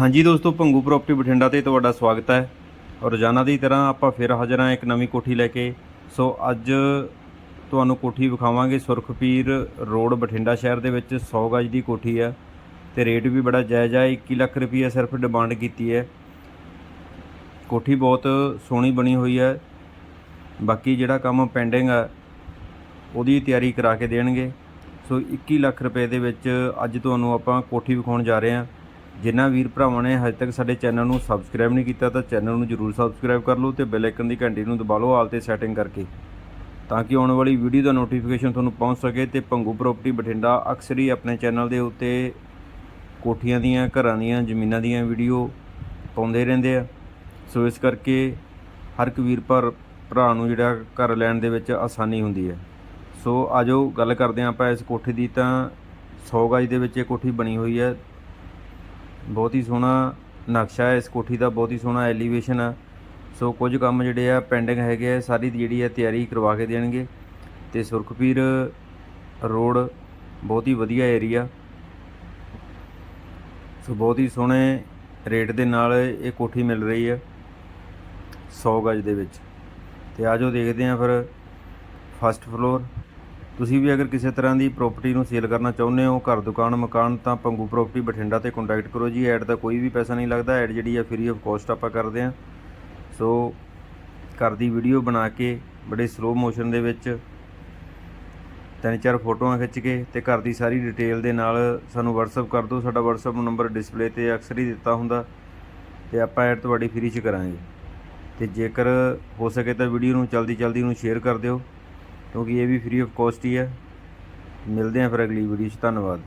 ਹਾਂਜੀ ਦੋਸਤੋ ਭੰਗੂ ਪ੍ਰਾਪਰਟੀ ਬਠਿੰਡਾ ਤੇ ਤੁਹਾਡਾ ਸਵਾਗਤ ਹੈ। ਰੋਜ਼ਾਨਾ ਦੀ ਤਰ੍ਹਾਂ ਆਪਾਂ ਫਿਰ ਹਾਜ਼ਰ ਹਾਂ ਇੱਕ ਨਵੀਂ ਕੋਠੀ ਲੈ ਕੇ। ਸੋ ਅੱਜ ਤੁਹਾਨੂੰ ਕੋਠੀ ਵਿਖਾਵਾਂਗੇ ਸੁਰਖਪੀਰ ਰੋਡ ਬਠਿੰਡਾ ਸ਼ਹਿਰ ਦੇ ਵਿੱਚ 100 ਗਜ ਦੀ ਕੋਠੀ ਹੈ ਤੇ ਰੇਟ ਵੀ ਬੜਾ ਜਾਇਜ਼ ਹੈ 21 ਲੱਖ ਰੁਪਈਆ ਸਿਰਫ ਡਿਮਾਂਡ ਕੀਤੀ ਹੈ। ਕੋਠੀ ਬਹੁਤ ਸੋਹਣੀ ਬਣੀ ਹੋਈ ਹੈ। ਬਾਕੀ ਜਿਹੜਾ ਕੰਮ ਪੈਂਡਿੰਗ ਹੈ ਉਹਦੀ ਤਿਆਰੀ ਕਰਾ ਕੇ ਦੇਣਗੇ। ਸੋ 21 ਲੱਖ ਰੁਪਏ ਦੇ ਵਿੱਚ ਅੱਜ ਤੁਹਾਨੂੰ ਆਪਾਂ ਕੋਠੀ ਵਿਖਾਉਣ ਜਾ ਰਹੇ ਹਾਂ। ਜਿਨ੍ਹਾਂ ਵੀਰ ਭਰਾਵਾਂ ਨੇ ਹਜੇ ਤੱਕ ਸਾਡੇ ਚੈਨਲ ਨੂੰ ਸਬਸਕ੍ਰਾਈਬ ਨਹੀਂ ਕੀਤਾ ਤਾਂ ਚੈਨਲ ਨੂੰ ਜਰੂਰ ਸਬਸਕ੍ਰਾਈਬ ਕਰ ਲਓ ਤੇ ਬੈਲ ਆਈਕਨ ਦੀ ਘੰਟੀ ਨੂੰ ਦਬਾ ਲਓ ਆਲ ਤੇ ਸੈਟਿੰਗ ਕਰਕੇ ਤਾਂ ਕਿ ਆਉਣ ਵਾਲੀ ਵੀਡੀਓ ਦਾ ਨੋਟੀਫਿਕੇਸ਼ਨ ਤੁਹਾਨੂੰ ਪਹੁੰਚ ਸਕੇ ਤੇ ਭੰਗੂ ਪ੍ਰਾਪਰਟੀ ਬਠਿੰਡਾ ਅਕਸਰ ਹੀ ਆਪਣੇ ਚੈਨਲ ਦੇ ਉੱਤੇ ਕੋਠੀਆਂ ਦੀਆਂ, ਘਰਾਂ ਦੀਆਂ, ਜ਼ਮੀਨਾਂ ਦੀਆਂ ਵੀਡੀਓ ਪਾਉਂਦੇ ਰਹਿੰਦੇ ਆ। ਸੋ ਇਸ ਕਰਕੇ ਹਰ ਇੱਕ ਵੀਰ ਭਰ, ਭਰਾ ਨੂੰ ਜਿਹੜਾ ਘਰ ਲੈਣ ਦੇ ਵਿੱਚ ਆਸਾਨੀ ਹੁੰਦੀ ਹੈ। ਸੋ ਆਜੋ ਗੱਲ ਕਰਦੇ ਹਾਂ ਆਪਾਂ ਇਸ ਕੋਠੀ ਦੀ ਤਾਂ 100 ਗਜ ਦੇ ਵਿੱਚ ਇਹ ਕੋਠੀ ਬਣੀ ਹੋਈ ਹੈ। ਬਹੁਤ ਹੀ ਸੋਹਣਾ ਨਕਸ਼ਾ ਹੈ, ਇਸ ਕੋਠੀ ਦਾ ਬਹੁਤ ਹੀ ਸੋਹਣਾ ਐਲੀਵੇਸ਼ਨ ਆ। ਸੋ ਕੁਝ ਕੰਮ ਜਿਹੜੇ ਆ ਪੈਂਡਿੰਗ ਹੈਗੇ ਆ, ਸਾਰੀ ਦੀ ਜਿਹੜੀ ਆ ਤਿਆਰੀ ਕਰਵਾ ਕੇ ਦੇਣਗੇ। ਤੇ ਸੁਰਖਪੀਰ ਰੋਡ ਬਹੁਤ ਹੀ ਵਧੀਆ ਏਰੀਆ ਸੋ ਬਹੁਤ ਹੀ ਸੋਹਣੇ ਰੇਟ ਦੇ ਨਾਲ ਇਹ ਕੋਠੀ ਮਿਲ ਰਹੀ ਹੈ 100 ਗਜ ਦੇ ਵਿੱਚ। ਤੇ ਆਜੋ ਦੇਖਦੇ ਹਾਂ ਫਿਰ ਫਸਟ ਫਲੋਰ ਤੁਸੀਂ ਵੀ ਅਗਰ ਕਿਸੇ ਤਰ੍ਹਾਂ ਦੀ ਪ੍ਰਾਪਰਟੀ ਨੂੰ ਸੇਲ ਕਰਨਾ ਚਾਹੁੰਦੇ ਹੋ, ਘਰ, ਦੁਕਾਨ, ਮਕਾਨ, ਤਾਂ ਪੰਗੂ ਪ੍ਰਾਪਰਟੀ ਬਠਿੰਡਾ ਤੇ ਕੰਟੈਕਟ ਕਰੋ ਜੀ। ਐਡ ਦਾ ਕੋਈ ਵੀ ਪੈਸਾ ਨਹੀਂ ਲੱਗਦਾ। ਐਡ ਜਿਹੜੀ ਆ ਫ੍ਰੀ ਆਫ ਕਾਸਟ ਆਪਾਂ ਕਰਦੇ ਹਾਂ। ਸੋ ਘਰ ਦੀ ਵੀਡੀਓ ਬਣਾ ਕੇ, ਬੜੇ ਸਲੋ ਮੋਸ਼ਨ ਦੇ ਵਿੱਚ ਤਿੰਨ ਚਾਰ ਫੋਟੋਆਂ ਖਿੱਚ ਕੇ ਤੇ ਘਰ ਦੀ ਸਾਰੀ ਡਿਟੇਲ ਦੇ ਨਾਲ ਸਾਨੂੰ WhatsApp ਕਰ ਦਿਓ। ਸਾਡਾ WhatsApp ਨੰਬਰ ਡਿਸਪਲੇ ਤੇ ਅਕਸਰ ਹੀ ਦਿੱਤਾ ਹੁੰਦਾ ਤੇ ਆਪਾਂ ਐਡ ਤੁਹਾਡੀ ਫ੍ਰੀ ਚ ਕਰਾਂਗੇ। ਤੇ ਜੇਕਰ ਹੋ ਸਕੇ ਤਾਂ ਵੀਡੀਓ ਨੂੰ ਜਲਦੀ ਜਲਦੀ ਨੂੰ ਸ਼ੇਅਰ ਕਰ ਦਿਓ। ਕਿਉਂਕਿ ਇਹ ਵੀ ਫ੍ਰੀ ਆਫ ਕੋਸਟ ਹੀ ਹੈ। ਮਿਲਦੇ ਹਾਂ ਫਿਰ ਅਗਲੀ ਵੀਡੀਓ 'ਚ। ਧੰਨਵਾਦ।